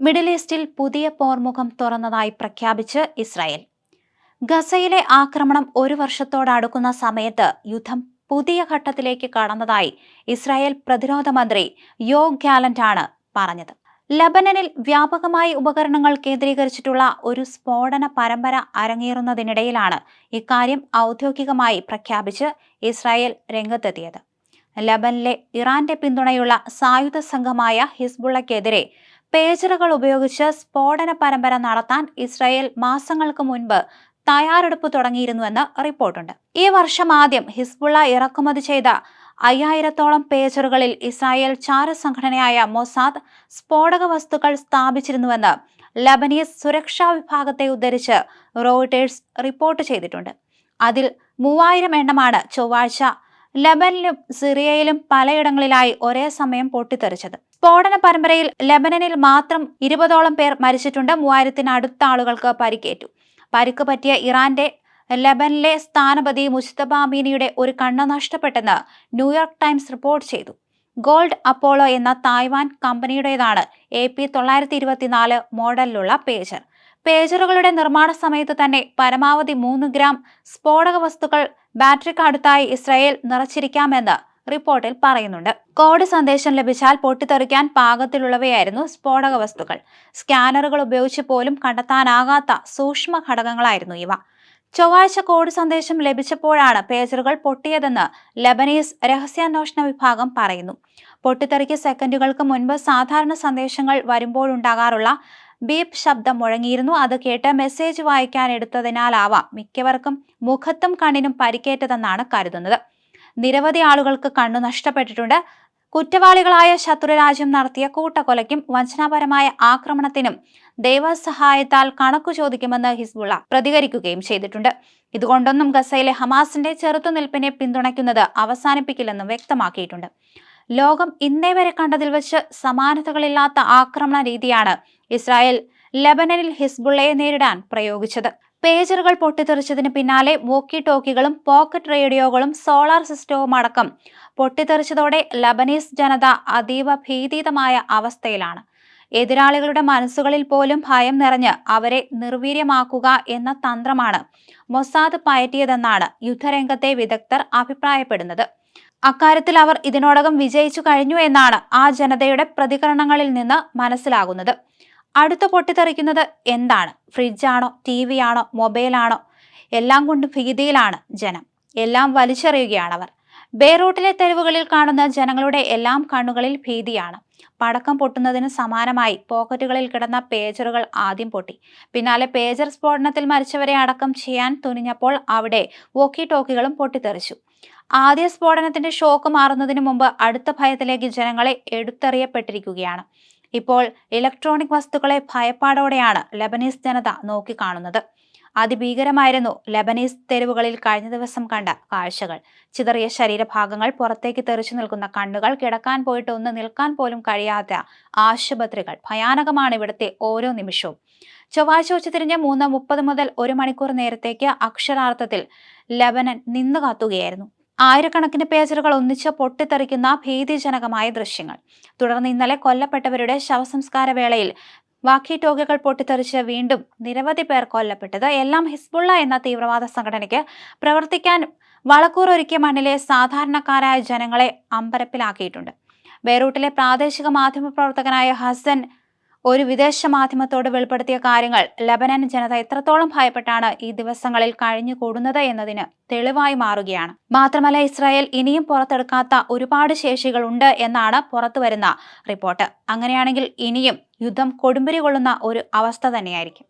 Middle ഈസ്റ്റിൽ പുതിയ പോർമുഖം തുറന്നതായി പ്രഖ്യാപിച്ച് ഇസ്രായേൽ. ഗസയിലെ ആക്രമണം ഒരു വർഷത്തോടടുക്കുന്ന സമയത്ത് യുദ്ധം പുതിയ ഘട്ടത്തിലേക്ക് കടന്നതായി ഇസ്രായേൽ പ്രതിരോധ മന്ത്രി യോ ഗാലന്റ് ആണ് പറഞ്ഞത്. ലബനനിൽ വ്യാപകമായി ഉപകരണങ്ങൾ കേന്ദ്രീകരിച്ചിട്ടുള്ള ഒരു സ്ഫോടന പരമ്പര അരങ്ങേറുന്നതിനിടയിലാണ് ഇക്കാര്യം ഔദ്യോഗികമായി പ്രഖ്യാപിച്ച് ഇസ്രായേൽ രംഗത്തെത്തിയത്. ലബനിലെ ഇറാന്റെ പിന്തുണയുള്ള സായുധ സംഘമായ ഹിസ്ബുള്ളക്കെതിരെ പേജറുകൾ ഉപയോഗിച്ച് സ്ഫോടന പരമ്പര നടത്താൻ ഇസ്രായേൽ മാസങ്ങൾക്ക് മുൻപ് തയ്യാറെടുപ്പ് തുടങ്ങിയിരുന്നുവെന്ന് റിപ്പോർട്ടുണ്ട്. ഈ വർഷം ആദ്യം ഹിസ്ബുള്ള ഇറക്കുമതി ചെയ്ത അയ്യായിരത്തോളം പേജറുകളിൽ ഇസ്രായേൽ ചാരസംഘടനയായ മൊസാദ് സ്ഫോടക വസ്തുക്കൾ സ്ഥാപിച്ചിരുന്നുവെന്ന് ലബനീസ് സുരക്ഷാ വിഭാഗത്തെ ഉദ്ധരിച്ച് റോയിട്ടേഴ്സ് റിപ്പോർട്ട് ചെയ്തിട്ടുണ്ട്. അതിൽ മൂവായിരം എണ്ണമാണ് ചൊവ്വാഴ്ച ലബനിലും സിറിയയിലും പലയിടങ്ങളിലായി ഒരേ സമയം പൊട്ടിത്തെറിച്ചത്. സ്ഫോടന പരമ്പരയിൽ ലെബനനിൽ മാത്രം ഇരുപതോളം പേർ മരിച്ചിട്ടുണ്ട്. മൂവായിരത്തിന് അടുത്ത ആളുകൾക്ക് പരിക്കേറ്റു. പരിക്ക് പറ്റിയ ഇറാന്റെ ലെബനിലെ സ്ഥാനപതി മുസ്തബ അമീനിയുടെ ഒരു കണ്ണ് നഷ്ടപ്പെട്ടെന്ന് ന്യൂയോർക്ക് ടൈംസ് റിപ്പോർട്ട് ചെയ്തു. ഗോൾഡ് അപ്പോളോ എന്ന തായ്വാൻ കമ്പനിയുടേതാണ് എ പി തൊള്ളായിരത്തി ഇരുപത്തിനാല് മോഡലിലുള്ള പേജർ. പേജറുകളുടെ നിർമ്മാണ സമയത്ത് തന്നെ പരമാവധി മൂന്ന് ഗ്രാം സ്ഫോടക വസ്തുക്കൾ ബാറ്ററിക്ക് അടുത്തായി ഇസ്രായേൽ നിറച്ചിരിക്കാമെന്ന് റിപ്പോർട്ടിൽ പറയുന്നുണ്ട്. കോഡ് സന്ദേശം ലഭിച്ചാൽ പൊട്ടിത്തെറിക്കാൻ പാകത്തിലുള്ളവയായിരുന്നു സ്ഫോടക വസ്തുക്കൾ. സ്കാനറുകൾ ഉപയോഗിച്ച് പോലും കണ്ടെത്താനാകാത്ത സൂക്ഷ്മ ഘടകങ്ങളായിരുന്നു ഇവ. ചൊവ്വാഴ്ച കോഡ് സന്ദേശം ലഭിച്ചപ്പോഴാണ് പേജറുകൾ പൊട്ടിയതെന്ന് ലബനീസ് രഹസ്യാന്വേഷണ വിഭാഗം പറയുന്നു. പൊട്ടിത്തെറിക്ക് സെക്കൻഡുകൾക്ക് മുൻപ് സാധാരണ സന്ദേശങ്ങൾ വരുമ്പോഴുണ്ടാകാറുള്ള ബീപ് ശബ്ദം മുഴങ്ങിയിരുന്നു. അത് കേട്ട് മെസ്സേജ് വായിക്കാൻ എടുത്തതിനാലാവാം മിക്കവർക്കും മുഖത്തും കണ്ണിനും പരിക്കേറ്റതെന്നാണ് കരുതുന്നത്. നിരവധി ആളുകൾക്ക് കണ്ണു നഷ്ടപ്പെട്ടിട്ടുണ്ട്. കുറ്റവാളികളായ ശത്രുരാജ്യം നടത്തിയ കൂട്ടക്കൊലയ്ക്കും വഞ്ചനാപരമായ ആക്രമണത്തിനും ദൈവസഹായത്താൽ കണക്കു ചോദിക്കുമെന്ന് ഹിസ്ബുള്ള പ്രതികരിക്കുകയും ചെയ്തിട്ടുണ്ട്. ഇതുകൊണ്ടൊന്നും ഗസയിലെ ഹമാസിന്റെ ചെറുത്തുനിൽപ്പിനെ പിന്തുണയ്ക്കുന്നത് അവസാനിപ്പിക്കില്ലെന്നും വ്യക്തമാക്കിയിട്ടുണ്ട്. ലോകം ഇന്നേ വരെ കണ്ടതിൽ വെച്ച് സമാനതകളില്ലാത്ത ആക്രമണ രീതിയാണ് ഇസ്രായേൽ ലബനനിൽ ഹിസ്ബുള്ളയെ നേരിടാൻ പ്രയോഗിച്ചത്. പേജറുകൾ പൊട്ടിത്തെറിച്ചതിന് പിന്നാലെ വോക്കി ടോക്കികളും പോക്കറ്റ് റേഡിയോകളും സോളാർ സിസ്റ്റവും അടക്കം പൊട്ടിത്തെറിച്ചതോടെ ലബനീസ് ജനത അതീവ ഭീതിതമായ അവസ്ഥയിലാണ്. എതിരാളികളുടെ മനസ്സുകളിൽ പോലും ഭയം നിറഞ്ഞ് അവരെ നിർവീര്യമാക്കുക എന്ന തന്ത്രമാണ് മൊസാദ് പയറ്റിയതെന്നാണ് യുദ്ധരംഗത്തെ വിദഗ്ധർ അഭിപ്രായപ്പെടുന്നത്. അക്കാര്യത്തിൽ അവർ ഇതിനോടകം വിജയിച്ചു കഴിഞ്ഞു എന്നാണ് ആ ജനതയുടെ പ്രതികരണങ്ങളിൽ നിന്ന് മനസ്സിലാകുന്നത്. അടുത്ത പൊട്ടിത്തെറിക്കുന്നത് എന്താണ്? ഫ്രിഡ്ജാണോ? ടി വി ആണോ മൊബൈലാണോ? എല്ലാം കൊണ്ട് ഭീതിയിലാണ് ജനം. എല്ലാം വലിച്ചെറിയുകയാണ് അവർ. ബേറൂട്ടിലെ തെരുവുകളിൽ കാണുന്ന ജനങ്ങളുടെ എല്ലാം കണ്ണുകളിൽ ഭീതിയാണ്. പടക്കം പൊട്ടുന്നതിന് സമാനമായി പോക്കറ്റുകളിൽ കിടന്ന പേജറുകൾ ആദ്യം പൊട്ടി. പിന്നാലെ പേജർ സ്ഫോടനത്തിൽ മരിച്ചവരെ അടക്കം ചെയ്യാൻ തുനിഞ്ഞപ്പോൾ അവിടെ വോക്കി ടോക്കികളും പൊട്ടിത്തെറിച്ചു. ആദ്യ സ്ഫോടനത്തിന്റെ ഷോക്ക് മാറുന്നതിന് മുമ്പ് അടുത്ത ഭയത്തിലേക്ക് ജനങ്ങളെ എടുത്തെറിയപ്പെട്ടിരിക്കുകയാണ്. ഇപ്പോൾ ഇലക്ട്രോണിക് വസ്തുക്കളെ ഭയപ്പാടോടെയാണ് ലബനീസ് ജനത നോക്കിക്കാണുന്നത്. അതിഭീകരമായിരുന്നു ലബനീസ് തെരുവുകളിൽ കഴിഞ്ഞ ദിവസം കണ്ട കാഴ്ചകൾ. ചിതറിയ ശരീരഭാഗങ്ങൾ പുറത്തേക്ക് തെറിച്ചു നിൽക്കുന്ന കണ്ണുകൾ കിടക്കാൻ പോയിട്ട് ഒന്ന് നിൽക്കാൻ പോലും കഴിയാത്ത ആശുപത്രികൾ. ഭയാനകമാണ് ഇവിടുത്തെ ഓരോ നിമിഷവും. ചൊവ്വാഴ്ച ഉച്ചതിരിഞ്ഞ് മൂന്ന് മുപ്പത് മുതൽ ഒരു മണിക്കൂർ നേരത്തേക്ക് അക്ഷരാർത്ഥത്തിൽ ലബനൻ നിന്നു കാത്തുകയായിരുന്നു. ആയിരക്കണക്കിന് പേജറുകൾ ഒന്നിച്ച് പൊട്ടിത്തെറിക്കുന്ന ഭീതിജനകമായ ദൃശ്യങ്ങൾ. തുടർന്ന് ഇന്നലെ കൊല്ലപ്പെട്ടവരുടെ ശവസംസ്കാര വേളയിൽ വാക്കി ടോക്കുകൾ പൊട്ടിത്തെറിച്ച് വീണ്ടും നിരവധി പേർ കൊല്ലപ്പെട്ടത്. എല്ലാം ഹിസ്ബുള്ള എന്ന തീവ്രവാദ സംഘടനയ്ക്ക് പ്രവർത്തിക്കാൻ വളക്കൂർ ഒരുക്കിയ മണ്ണിലെ സാധാരണക്കാരായ ജനങ്ങളെ അമ്പരപ്പിലാക്കിയിട്ടുണ്ട്. ബെയ്റൂട്ടിലെ പ്രാദേശിക മാധ്യമ പ്രവർത്തകനായ ഹസൻ ഒരു വിദേശ മാധ്യമത്തോട് വെളിപ്പെടുത്തിയ കാര്യങ്ങൾ ലബനൻ ജനത എത്രത്തോളം ഭയപ്പെട്ടാണ് ഈ ദിവസങ്ങളിൽ കഴിഞ്ഞു കൂടുന്നത് എന്നതിന് തെളിവായി മാറുകയാണ്. മാത്രമല്ല ഇസ്രായേൽ ഇനിയും പുറത്തെടുക്കാത്ത ഒരുപാട് ശേഷികൾ ഉണ്ട് എന്നാണ് പുറത്തുവരുന്ന റിപ്പോർട്ട്. അങ്ങനെയാണെങ്കിൽ ഇനിയും യുദ്ധം കൊടുമ്പിരി കൊള്ളുന്ന ഒരു അവസ്ഥ തന്നെയായിരിക്കും.